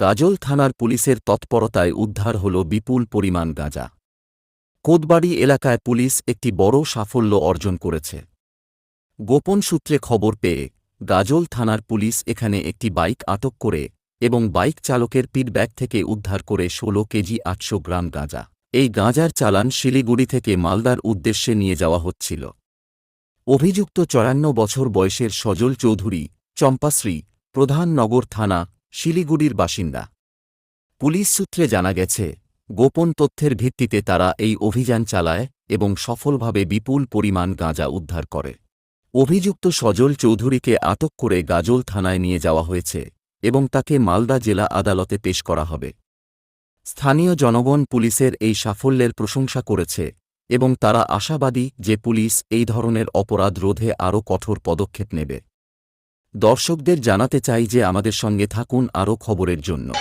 গাজল থানার পুলিশের তৎপরতায় উদ্ধার হল বিপুল পরিমাণ গাঁজা। কোতবাড়ি এলাকায় পুলিশ একটি বড় সাফল্য অর্জন করেছে। গোপন সূত্রে খবর পেয়ে গাজল থানার পুলিশ এখানে একটি বাইক আটক করে এবং বাইক চালকের পিডব্যাক থেকে উদ্ধার করে ষোলো কেজি আটশো গ্রাম গাঁজা। এই গাঁজার চালান শিলিগুড়ি থেকে মালদার উদ্দেশ্যে নিয়ে যাওয়া হচ্ছিল। অভিযুক্ত চুরান্ন বছর বয়সের সজল চৌধুরী, চম্পাশ্রী, প্রধান নগর থানা শিলিগুড়ির বাসিন্দা। পুলিশ সূত্রে জানা গেছে, গোপন তথ্যের ভিত্তিতে তারা এই অভিযান চালায় এবং সফলভাবে বিপুল পরিমাণ গাঁজা উদ্ধার করে। অভিযুক্ত সজল চৌধুরীকে আটক করে গাজল থানায় নিয়ে যাওয়া হয়েছে এবং তাকে মালদা জেলা আদালতে পেশ করা হবে। স্থানীয় জনগণ পুলিশের এই সাফল্যের প্রশংসা করেছে এবং তারা আশাবাদী যে পুলিশ এই ধরনের অপরাধ রোধে আরও কঠোর পদক্ষেপ নেবে। দর্শকদের জানাতে চাই যে আমাদের সঙ্গে থাকুন আরও খবরের জন্য।